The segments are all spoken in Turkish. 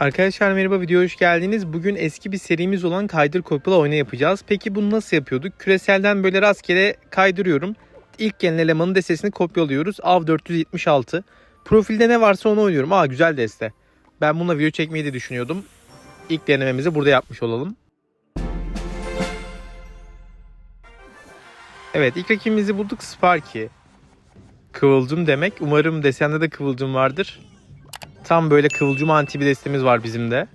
Arkadaşlar merhaba videoya hoş geldiniz. Bugün eski bir serimiz olan kaydır kopyala oyna yapacağız. Peki bunu nasıl yapıyorduk? Küreselden böyle rastgele kaydırıyorum. İlk gelen elemanın destesini kopyalıyoruz. Av 476. Profilde ne varsa onu oynuyorum. Aa güzel deste. Ben bununla video çekmeyi de düşünüyordum. İlk denememizi burada yapmış olalım. Evet ilk rakibimizi bulduk Sparky. Kıvılcım demek. Umarım desende de kıvılcım vardır. Tam böyle kıvılcım anti bir destemiz var bizim de.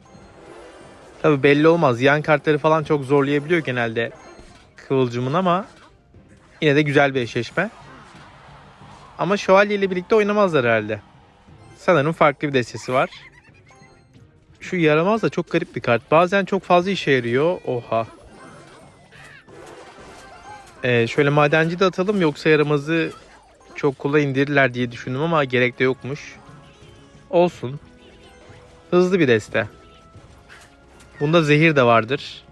Tabi belli olmaz. Yan kartları falan çok zorlayabiliyor genelde kıvılcımın ama yine de güzel bir eşleşme. Ama şövalye ile birlikte oynamazlar herhalde. Sanırım farklı bir destesi var. Şu yaramaz da çok garip bir kart. Bazen çok fazla işe yarıyor. Oha. Ee, şöyle madenci de atalım yoksa yaramazı çok kolay indirirler diye düşündüm ama gerek de yokmuş. Olsun. Hızlı bir deste. Bunda zehir de vardır.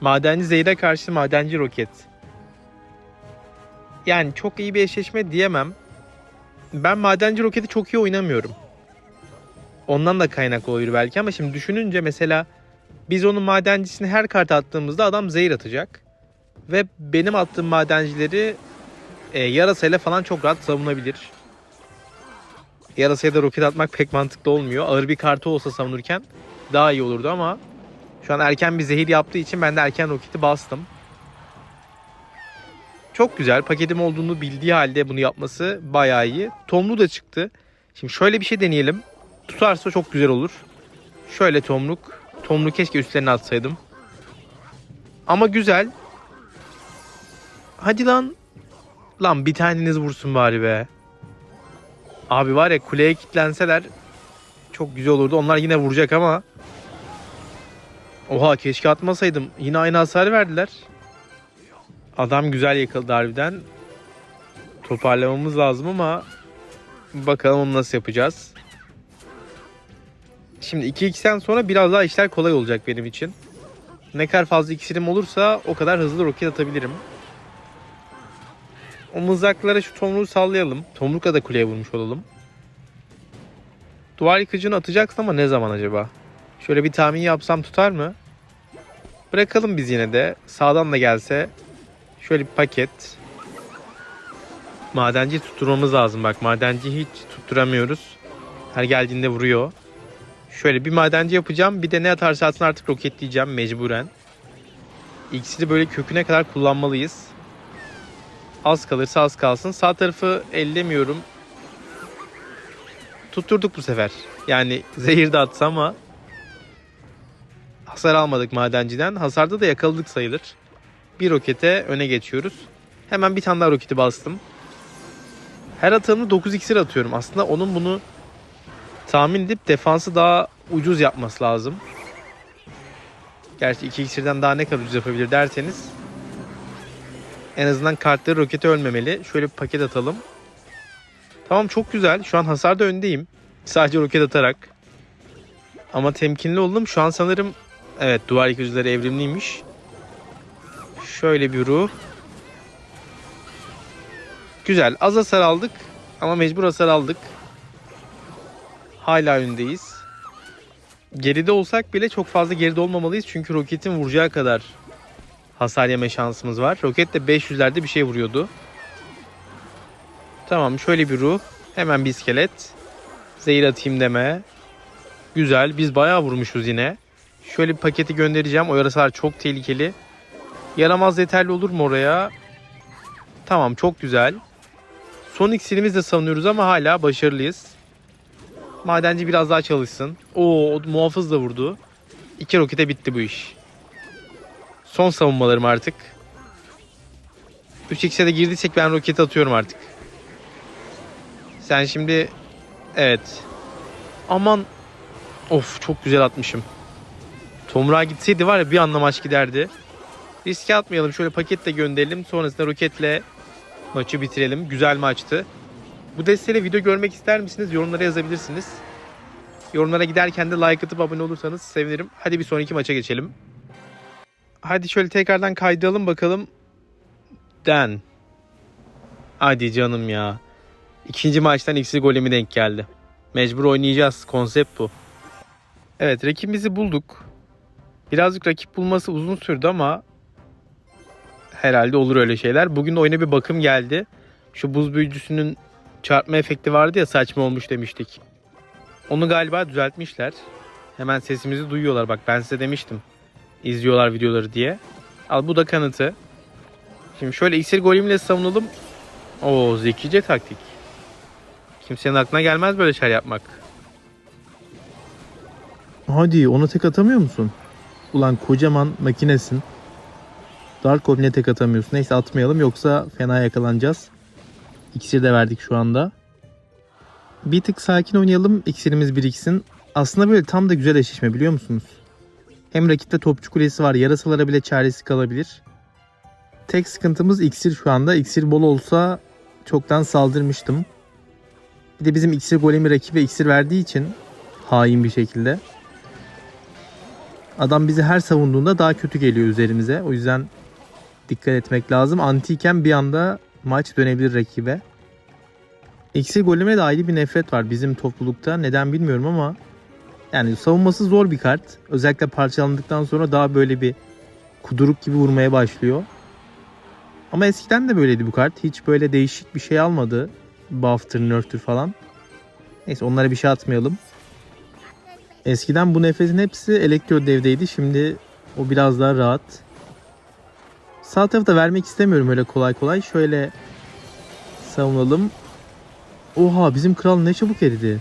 Madenci zehire karşı madenci roket. Yani çok iyi bir eşleşme diyemem. Ben madenci roketi çok iyi oynamıyorum. Ondan da kaynaklı olabilir belki ama şimdi düşününce mesela biz onun madencisini her kart attığımızda adam zehir atacak. Ve benim attığım madencileri e, yarasayla falan çok rahat savunabilir. Yarasaya da roket atmak pek mantıklı olmuyor. Ağır bir kartı olsa savunurken daha iyi olurdu ama şu an erken bir zehir yaptığı için ben de erken roketi bastım. Çok güzel. Paketim olduğunu bildiği halde bunu yapması bayağı iyi. Tomru da çıktı. Şimdi şöyle bir şey deneyelim. Tutarsa çok güzel olur. Şöyle tomruk. Tomru keşke üstlerine atsaydım. Ama güzel. Hadi lan. Lan bir taneniz vursun bari be. Abi var ya kuleye kilitlenseler çok güzel olurdu. Onlar yine vuracak ama. Oha keşke atmasaydım. Yine aynı hasar verdiler. Adam güzel yakaladı harbiden. Toparlamamız lazım ama bakalım onu nasıl yapacağız. Şimdi 2x'ten sonra biraz daha işler kolay olacak benim için. Ne kadar fazla iksirim olursa o kadar hızlı roket atabilirim. O mızraklara şu tomruğu sallayalım. Tomrukla da kuleye vurmuş olalım. Duvar yıkıcını atacaksın ama ne zaman acaba? Şöyle bir tahmin yapsam tutar mı? Bırakalım biz yine de. Sağdan da gelse. Şöyle bir paket. Madenci tutturmamız lazım bak. Madenci hiç tutturamıyoruz. Her geldiğinde vuruyor. Şöyle bir madenci yapacağım. Bir de ne atarsa atsın artık roketleyeceğim mecburen. İkisini böyle köküne kadar kullanmalıyız. Az kalırsa az kalsın. Sağ tarafı ellemiyorum. Tutturduk bu sefer. Yani zehir de atsa ama hasar almadık madenciden. Hasarda da yakaladık sayılır. Bir rokete öne geçiyoruz. Hemen bir tane daha roketi bastım. Her atımda 9 iksir atıyorum. Aslında onun bunu tahmin edip defansı daha ucuz yapması lazım. Gerçi 2 iksirden daha ne kadar ucuz yapabilir derseniz en azından kartları rokete ölmemeli. Şöyle bir paket atalım. Tamam çok güzel. Şu an hasarda öndeyim. Sadece roket atarak. Ama temkinli oldum. Şu an sanırım evet duvar yıkıcıları evrimliymiş. Şöyle bir ruh. Güzel. Az hasar aldık. Ama mecbur hasar aldık. Hala öndeyiz. Geride olsak bile çok fazla geride olmamalıyız. Çünkü roketin vuracağı kadar hasar yeme şansımız var. Roket de 500'lerde bir şey vuruyordu. Tamam şöyle bir ruh. Hemen bir iskelet. Zehir atayım deme. Güzel. Biz bayağı vurmuşuz yine. Şöyle bir paketi göndereceğim. O yarasalar çok tehlikeli. Yaramaz yeterli olur mu oraya? Tamam çok güzel. Son iksirimiz de savunuyoruz ama hala başarılıyız. Madenci biraz daha çalışsın. Oo muhafız da vurdu. İki rokete bitti bu iş. Son savunmalarım artık. 3x'e de girdiysek ben roket atıyorum artık. Sen şimdi evet. Aman of çok güzel atmışım. Tomruğa gitseydi var ya bir anda maç giderdi. Riske atmayalım. Şöyle paketle gönderelim. Sonrasında roketle maçı bitirelim. Güzel maçtı. Bu desteyle video görmek ister misiniz? Yorumlara yazabilirsiniz. Yorumlara giderken de like atıp abone olursanız sevinirim. Hadi bir sonraki maça geçelim. Hadi şöyle tekrardan kaydıralım bakalım. Den. Hadi canım ya. İkinci maçtan ikisi golemi denk geldi. Mecbur oynayacağız. Konsept bu. Evet rakibimizi bulduk. Birazcık rakip bulması uzun sürdü ama herhalde olur öyle şeyler. Bugün de oyuna bir bakım geldi. Şu buz büyücüsünün çarpma efekti vardı ya saçma olmuş demiştik. Onu galiba düzeltmişler. Hemen sesimizi duyuyorlar. Bak ben size demiştim. İzliyorlar videoları diye. Al bu da kanıtı. Şimdi şöyle iksir golemle savunalım. Oo zekice taktik. Kimsenin aklına gelmez böyle şeyler yapmak. Hadi ona tek atamıyor musun? Ulan kocaman makinesin. Dark Goblin'e tek atamıyorsun. Neyse atmayalım yoksa fena yakalanacağız. İksir de verdik şu anda. Bir tık sakin oynayalım. İksirimiz biriksin. Aslında böyle tam da güzel eşleşme biliyor musunuz? Hem rakipte topçu kulesi var. Yarasalara bile çaresi kalabilir. Tek sıkıntımız iksir şu anda. İksir bol olsa çoktan saldırmıştım. Bir de bizim iksir golemi rakibe iksir verdiği için hain bir şekilde. Adam bizi her savunduğunda daha kötü geliyor üzerimize. O yüzden dikkat etmek lazım. Antiyken bir anda maç dönebilir rakibe. İksir goleme de ayrı bir nefret var bizim toplulukta. Neden bilmiyorum ama yani savunması zor bir kart. Özellikle parçalandıktan sonra daha böyle bir kuduruk gibi vurmaya başlıyor. Ama eskiden de böyleydi bu kart. Hiç böyle değişik bir şey almadı. Buff'tır, nerf'tür falan. Neyse onlara bir şey atmayalım. Eskiden bu nefesin hepsi elektro devdeydi. Şimdi o biraz daha rahat. Sağ tarafta vermek istemiyorum öyle kolay kolay. Şöyle savunalım. Oha bizim kral ne çabuk eridi.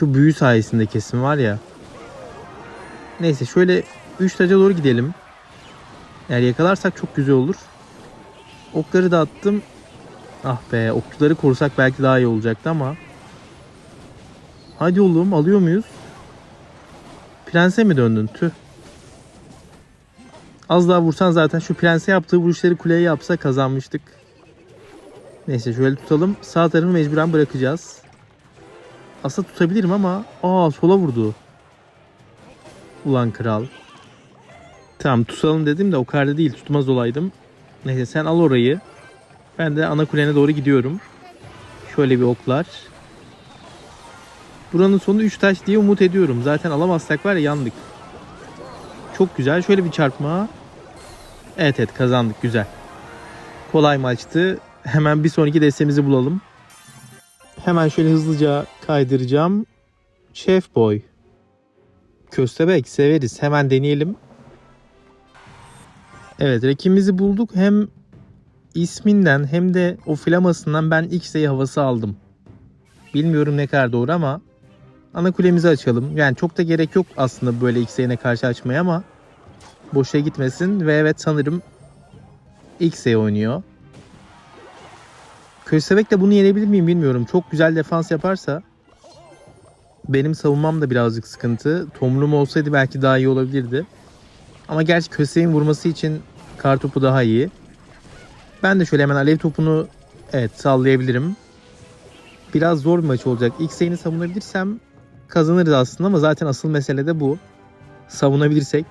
Şu büyü sayesinde kesin var ya. Neyse şöyle 3 taca doğru gidelim. Eğer yakalarsak çok güzel olur. Okları da attım. Ah be okçuları korusak belki daha iyi olacaktı ama. Hadi oğlum alıyor muyuz? Prense mi döndün? Tüh. Az daha vursan zaten şu prense yaptığı vuruşları kuleye yapsa kazanmıştık. Neyse şöyle tutalım. Sağ tarafı mecburen bırakacağız. Aslında tutabilirim ama aa sola vurdu. Ulan kral. Tamam tutalım dedim de o kadar da değil tutmaz olaydım. Neyse sen al orayı. Ben de ana kulene doğru gidiyorum. Şöyle bir oklar. Buranın sonu 3 taş diye umut ediyorum. Zaten alamazsak var ya yandık. Çok güzel. Şöyle bir çarpma. Evet evet kazandık. Güzel. Kolay maçtı. Hemen bir sonraki destemizi bulalım. Hemen şöyle hızlıca kaydıracağım. Chef Boy. Köstebek severiz. Hemen deneyelim. Evet rakibimizi bulduk. Hem isminden hem de o flamasından ben X-Ray havası aldım. Bilmiyorum ne kadar doğru ama ana kulemizi açalım. Yani çok da gerek yok aslında böyle X-Ray'ine karşı açmaya ama boşa gitmesin. Ve evet sanırım X-Ray oynuyor. Köstebek de bunu yenebilir miyim bilmiyorum. Çok güzel defans yaparsa benim savunmam da birazcık sıkıntı. Tomrum olsaydı belki daha iyi olabilirdi. Ama gerçi Köstebek'in vurması için kartopu daha iyi. Ben de şöyle hemen alev topunu evet sallayabilirim. Biraz zor bir maç olacak. İlk sayını savunabilirsem kazanırız aslında ama zaten asıl mesele de bu. Savunabilirsek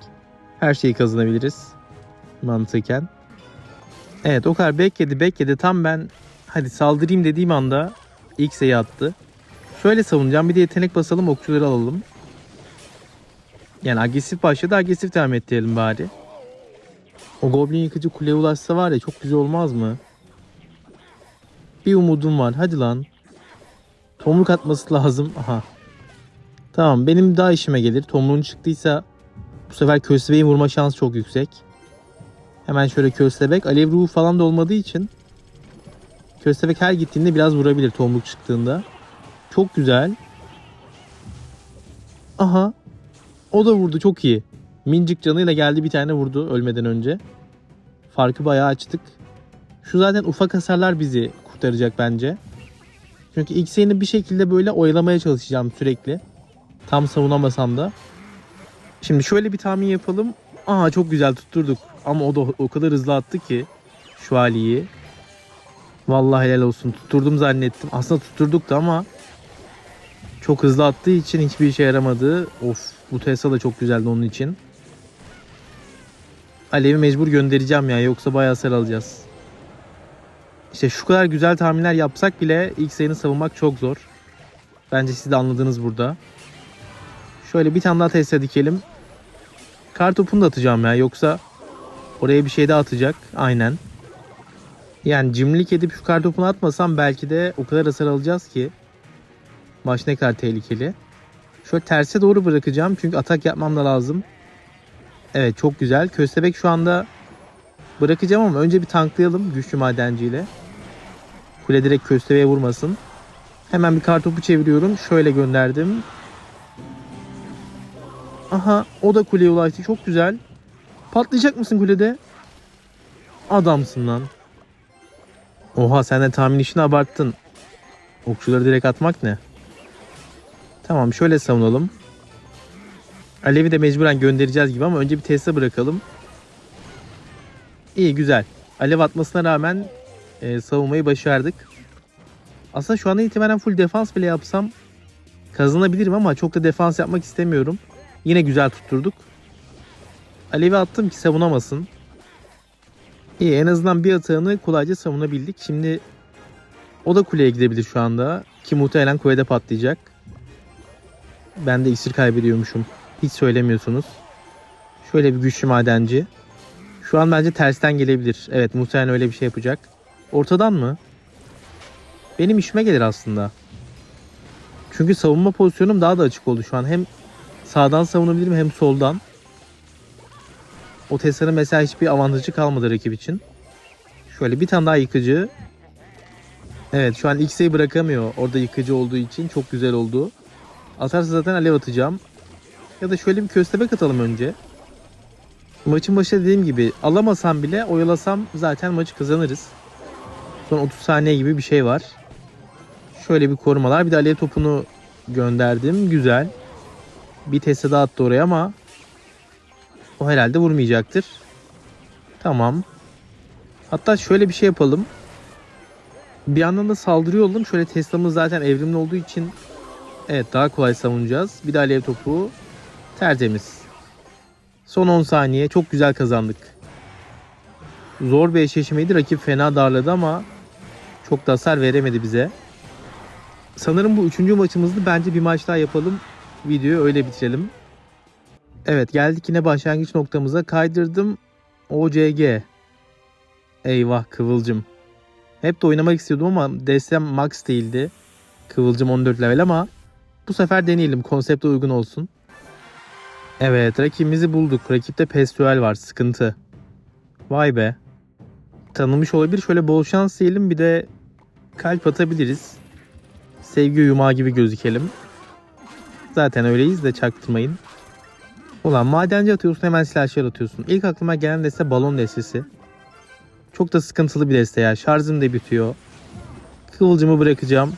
her şeyi kazanabiliriz mantıken. Evet o kadar bekledi bekledi tam ben hadi saldırayım dediğim anda ilk sayı attı. Şöyle savunacağım bir de yetenek basalım okçuları alalım. Yani agresif başladı agresif devam et diyelim bari. O goblin yıkıcı kuleye ulaşsa var ya çok güzel olmaz mı? Bir umudum var. Hadi lan. Tomruk atması lazım. Aha. Tamam benim daha işime gelir. Tomruğun çıktıysa bu sefer köstebeğin vurma şansı çok yüksek. Hemen şöyle köstebek. Alev ruhu falan da olmadığı için köstebek her gittiğinde biraz vurabilir tomruk çıktığında. Çok güzel. Aha. O da vurdu çok iyi. Mincik canıyla geldi bir tane vurdu ölmeden önce. Farkı bayağı açtık. Şu zaten ufak hasarlar bizi kurtaracak bence. Çünkü X'ini bir şekilde böyle oyalamaya çalışacağım sürekli. Tam savunamasam da. Şimdi şöyle bir tahmin yapalım. Aa çok güzel tutturduk. Ama o da o kadar hızlı attı ki şu haliyi. Vallahi helal olsun. Tutturdum zannettim. Aslında tutturduk da ama çok hızlı attığı için hiçbir işe yaramadı. Of bu Tesla da çok güzeldi onun için. Alev'i mecbur göndereceğim ya yoksa bayağı hasar alacağız. İşte şu kadar güzel tahminler yapsak bile ilk sayını savunmak çok zor. Bence siz de anladınız burada. Şöyle bir tane daha teste dikelim. Kar topunu da atacağım ya. Yoksa oraya bir şey daha atacak. Aynen. Yani cimrilik edip şu kar topunu atmasam belki de o kadar hasar alacağız ki. Maç ne kadar tehlikeli. Şöyle terse doğru bırakacağım. Çünkü atak yapmam da lazım. Evet çok güzel. Köstebek şu anda bırakacağım ama önce bir tanklayalım güçlü madenciyle. Kule direkt köstebeğe vurmasın. Hemen bir kartopu çeviriyorum. Şöyle gönderdim. Aha o da kuleye ulaştı. Çok güzel. Patlayacak mısın kulede? Adamsın lan. Oha sen de tahmin işini abarttın. Okçuları direkt atmak ne? Tamam şöyle savunalım. Alev'i de mecburen göndereceğiz gibi ama önce bir teste bırakalım. İyi güzel. Alev atmasına rağmen e, savunmayı başardık. Aslında şu anda itibaren full defans bile yapsam kazanabilirim ama çok da defans yapmak istemiyorum. Yine güzel tutturduk. Alev'i attım ki savunamasın. İyi en azından bir atağını kolayca savunabildik. Şimdi o da kuleye gidebilir şu anda. Ki muhtemelen kulede patlayacak. Ben de iksir kaybediyormuşum. Hiç söylemiyorsunuz. Şöyle bir güçlü madenci. Şu an bence tersten gelebilir. Evet muhtemelen öyle bir şey yapacak. Ortadan mı? Benim işime gelir aslında. Çünkü savunma pozisyonum daha da açık oldu şu an. Hem sağdan savunabilirim hem soldan. O Tesla'nın mesela hiçbir avantajı kalmadı rakip için. Şöyle bir tane daha yıkıcı. Evet şu an X'e'yi bırakamıyor. Orada yıkıcı olduğu için çok güzel oldu. Atarsa zaten alev atacağım. Ya da şöyle bir köstebek atalım önce. Maçın başında dediğim gibi alamasam bile oyalasam zaten maçı kazanırız. Son 30 saniye gibi bir şey var. Şöyle bir korumalar. Bir de alev topunu gönderdim. Güzel. Bir Tesla daha attı oraya ama o herhalde vurmayacaktır. Tamam. Hatta şöyle bir şey yapalım. Bir yandan da saldırıyor olalım. Şöyle Tesla'mız zaten evrimli olduğu için evet daha kolay savunacağız. Bir de alev topu tertemiz. Son 10 saniye çok güzel kazandık. Zor bir eşleşmeydi. Rakip fena darladı ama çok da hasar veremedi bize. Sanırım bu üçüncü maçımızdı. Bence bir maç daha yapalım. Videoyu öyle bitirelim. Evet geldik yine başlangıç noktamıza. Kaydırdım. OCG. Eyvah Kıvılcım. Hep de oynamak istiyordum ama destem max değildi. Kıvılcım 14 level ama bu sefer deneyelim. Konsepte uygun olsun. Evet rakibimizi bulduk. Rakipte Pestuel var. Sıkıntı. Vay be. Tanımış olabilir. Şöyle bol şans diyelim. Bir de kalp atabiliriz. Sevgi yumağı gibi gözükelim. Zaten öyleyiz de çaktırmayın. Ulan madenci atıyorsun hemen silahşör atıyorsun. İlk aklıma gelen deste balon destesi. Çok da sıkıntılı bir deste ya. Şarjım da bitiyor. Kıvılcımı bırakacağım.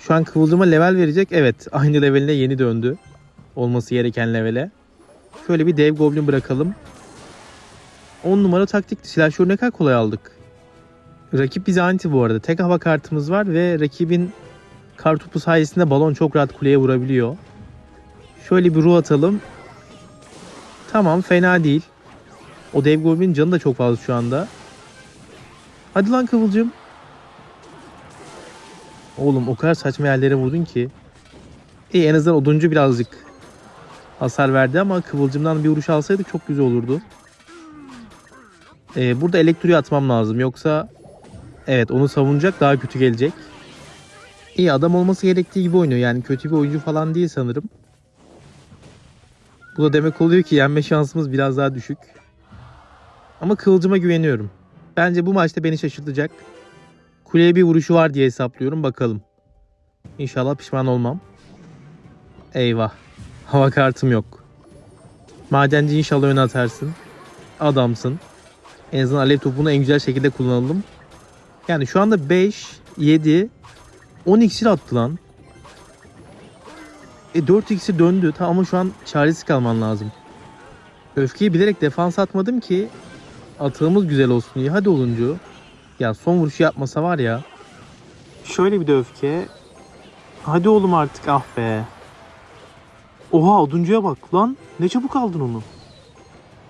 Şu an kıvılcıma level verecek. Evet aynı leveline yeni döndü. Olması gereken levele. Şöyle bir dev goblin bırakalım. 10 numara taktik silahşörü ne kadar kolay aldık. Rakip bize anti bu arada. Tek hava kartımız var ve rakibin kartopu sayesinde balon çok rahat kuleye vurabiliyor. Şöyle bir ruh atalım. Tamam fena değil. O dev goblin canı da çok fazla şu anda. Hadi lan Kıvılcım. Oğlum o kadar saçma yerlere vurdun ki. İyi en azından oduncu birazcık hasar verdi ama Kıvılcım'dan bir vuruş alsaydık çok güzel olurdu. Ee, burada elektriği atmam lazım. Yoksa evet onu savunacak daha kötü gelecek. İyi adam olması gerektiği gibi oynuyor. Yani kötü bir oyuncu falan değil sanırım. Bu da demek oluyor ki yenme şansımız biraz daha düşük. Ama Kıvılcım'a güveniyorum. Bence bu maçta beni şaşırtacak. Kuleye bir vuruşu var diye hesaplıyorum. Bakalım. İnşallah pişman olmam. Eyvah. Hava kartım yok. Madenci inşallah öne atarsın. Adamsın. En azından alev topunu en güzel şekilde kullanalım. Yani şu anda 5, 7, 10 iksir attı lan. E 4 iksir döndü. Tamam ama şu an çaresiz kalman lazım. Öfkeyi bilerek defans atmadım ki atığımız güzel olsun diye. Hadi oluncu. Ya son vuruşu yapmasa var ya. Şöyle bir de öfke. Hadi oğlum artık ah be. Oha oduncuya bak lan. Ne çabuk aldın onu.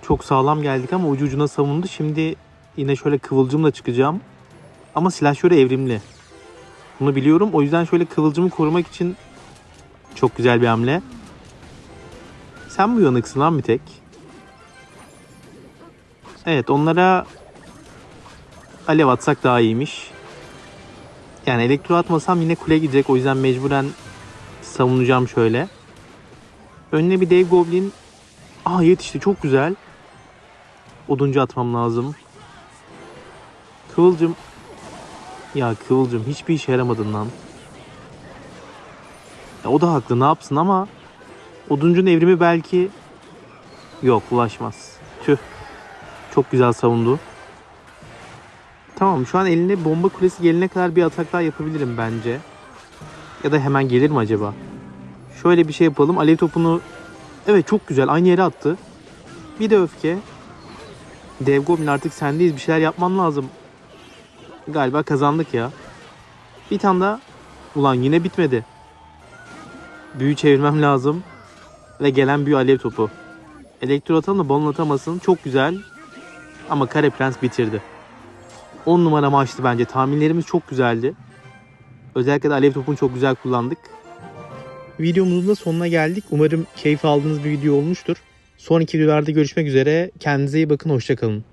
Çok sağlam geldik ama ucu ucuna savundu. Şimdi yine şöyle kıvılcımla çıkacağım. Ama silah şöyle evrimli. Bunu biliyorum. O yüzden şöyle kıvılcımı korumak için Çok güzel bir hamle. Sen mi uyanıksın lan bir tek? Evet onlara alev atsak daha iyiymiş. Yani elektro atmasam yine kule gidecek. O yüzden mecburen savunacağım şöyle. Önüne bir dev goblin. Aa yetişti çok güzel. Oduncu atmam lazım. Kıvılcım. Ya Kıvılcım hiçbir işe yaramadın lan. Ya o da haklı ne yapsın ama Oduncun evrimi belki yok ulaşmaz. Tüh. Çok güzel savundu. Tamam şu an eline bomba kulesi gelene kadar bir atak daha yapabilirim bence. Ya da hemen gelir mi acaba? Şöyle bir şey yapalım. Alev topunu evet çok güzel aynı yere attı. Bir de öfke. Dev Goblin artık sendeyiz. Bir şeyler yapman lazım. Galiba kazandık ya. Bir tane daha. Ulan yine bitmedi. Büyü çevirmem lazım. Ve gelen büyü alev topu. Elektro atalım da balon atamasın. Çok güzel. Ama Kare Prens bitirdi. 10 numara maçtı bence. Tahminlerimiz çok güzeldi. Özellikle de alev topunu çok güzel kullandık. Videomuzun da sonuna geldik. Umarım keyif aldığınız bir video olmuştur. Sonraki videolarda görüşmek üzere. Kendinize iyi bakın. Hoşçakalın.